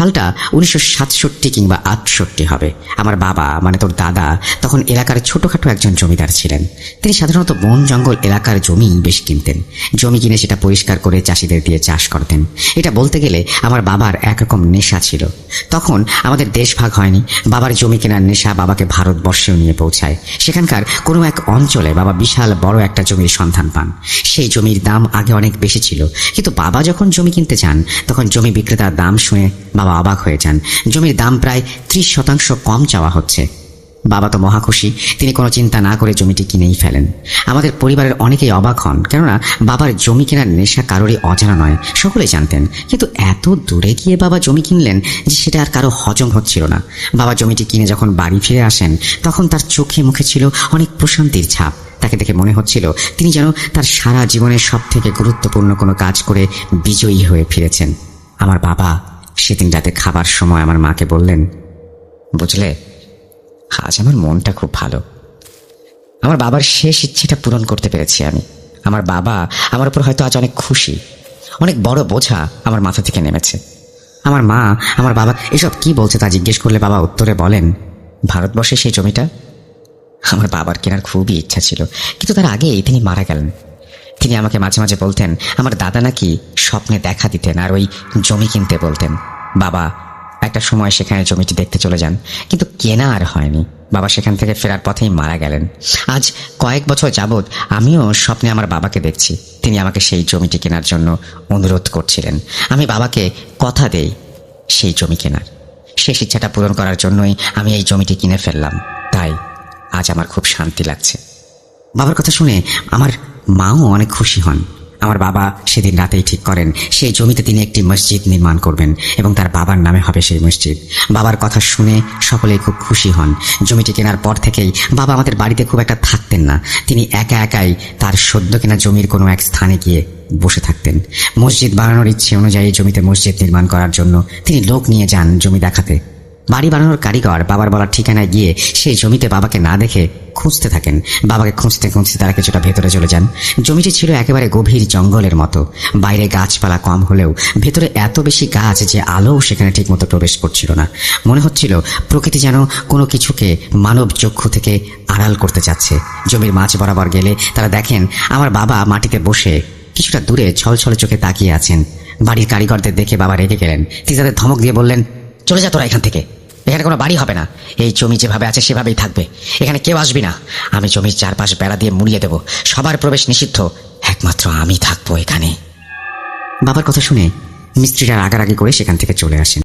সালটা উনিশশো সাতষট্টি কিংবা আটষট্টি হবে। আমার বাবা মানে তোর দাদা, তখন এলাকার ছোটখাটো একজন জমিদার ছিলেন। তিনি সাধারণত বন, জঙ্গল এলাকার জমি বেশি কিনতেন। জমি কিনে সেটা পরিষ্কার করে চাষিদের দিয়ে চাষ করতেন। এটা বলতে গেলে আমার বাবার একরকম নেশা ছিল। তখন আমাদের দেশ ভাগ হয়নি। বাবার জমি কেনার নেশা বাবাকে ভারতবর্ষেও নিয়ে পৌঁছায়। সেখানকার কোনো এক অঞ্চলে বাবা বিশাল বড় একটা জমির সন্ধান পান। সেই জমির দাম আগে অনেক বেশি ছিল। কিন্তু বাবা যখন জমি কিনতে চান তখন জমি বিক্রেতার দাম শুনে বাবা অবাক হয়ে যান। জমির দাম প্রায় ত্রিশ শতাংশ কম চাওয়া হচ্ছে। বাবা তো মহাখুশি তিনি কোনো চিন্তা না করে জমিটি কিনেই ফেলেন। আমাদের পরিবারের অনেকেই অবাক হন, কেননা বাবার জমি কেনার নেশা কারোরই অজানা নয়, সকলেই জানতেন। কিন্তু এত দূরে গিয়ে বাবা জমি কিনলেন যে সেটা আর কারও হজম হচ্ছিল না। বাবা জমিটি কিনে যখন বাড়ি ফিরে আসেন, তখন তার চোখে মুখে ছিল অনেক প্রশান্তির ছাপ। তাকে দেখে মনে হচ্ছিল তিনি যেন তার সারা জীবনের সব থেকে গুরুত্বপূর্ণ কোনো কাজ করে বিজয়ী হয়ে ফিরেছেন। আমার বাবা সেদিন রাতে খাবার সময় আমার মাকে বললেন, বুঝলে, আজ আমার মনটা খুব ভালো। আমার বাবার শেষ ইচ্ছেটা পূরণ করতে পেরেছি আমি। আমার বাবা আমার উপর হয়তো আজ অনেক খুশি। অনেক বড় বোঝা আমার মাথা থেকে নেমেছে। আমার মা, আমার বাবা এসব কি বলছে তা জিজ্ঞেস করলে বাবা উত্তরে বলেন, ভারতবর্ষে সেই জমিটা আমার বাবার কেনার খুবই ইচ্ছা ছিল, কিন্তু তার আগেই তিনি মারা গেলেন। তিনি আমাকে মাঝে মাঝে বলতেন, আমার দাদা নাকি স্বপ্নে দেখা দিতেন আর ওই জমি কিনতে বলতেন। বাবা, একটা সময় সেখানে জমিটি দেখতে চলে যান, কিন্তু কেনা আর হয়নি। বাবা সেখান থেকে ফেরার পথেই মারা গেলেন। আজ কয়েক বছর যাবৎ আমিও স্বপ্নে আমার বাবাকে দেখছি। তিনি আমাকে সেই জমিটি কেনার জন্য অনুরোধ করছিলেন। আমি বাবাকে কথা দেই সেই জমি কেনার। শেষ ইচ্ছাটা পূরণ করার জন্যই আমি এই জমিটি কিনে ফেললাম। তাই আজ আমার খুব শান্তি লাগছে। বাবার কথা শুনে আমার মাও অনেক খুশি হন। আমার বাবা সেদিন রাতেই ঠিক করেন, সেই জমিতে তিনি একটি মসজিদ নির্মাণ করবেন এবং তার বাবার নামে হবে সেই মসজিদ। বাবার কথা শুনে সকলেই খুব খুশি হন। জমিটি কেনার পর থেকেই বাবা আমাদের বাড়িতে খুব একটা থাকতেন না। তিনি একা একাই তার সদ্য কেনা জমির কোনো এক স্থানে গিয়ে বসে থাকতেন। মসজিদ বানানোর ইচ্ছে অনুযায়ী জমিতে মসজিদ নির্মাণ করার জন্য তিনি লোক নিয়ে যান জমি দেখাতে। বাড়ি বানানোর কারিগর, বাবার বলার ঠিকানায় গিয়ে সেই জমিতে বাবাকে না দেখে খুঁজতে থাকেন। বাবাকে খুঁজতে খুঁজতে তারা কিছুটা ভেতরে চলে যান। জমিটি ছিল একেবারে গভীর জঙ্গলের মতো। বাইরে গাছপালা কম হলেও ভেতরে এত বেশি গাছ যে আলোও সেখানে ঠিকমতো প্রবেশ করছিল না। মনে হচ্ছিল প্রকৃতি যেন কোনো কিছুকে মানব চক্ষু থেকে আড়াল করতে চাচ্ছে। জমির মাছ বরাবর গেলে তারা দেখেন, আমার বাবা মাটিতে বসে কিছুটা দূরে ছলছলে চোখে তাকিয়ে আছেন। বাড়ির কারিগরদের দেখে বাবা রেগে গেলেন। তিনি তাদের ধমক দিয়ে বললেন চলে যা তোরা এখান থেকে। এখানে কোনো বাড়ি হবে না। এই জমি যেভাবে আছে সেভাবেই থাকবে। এখানে কেউ আসবি না। আমি জমির চারপাশ বেড়া দিয়ে মুড়িয়ে দেব। সবার প্রবেশ নিষিদ্ধ। একমাত্র আমি থাকব এখানে। বাবার কথা শুনে মিস্ত্রিরা রাগারাগি করে সেখান থেকে চলে আসেন।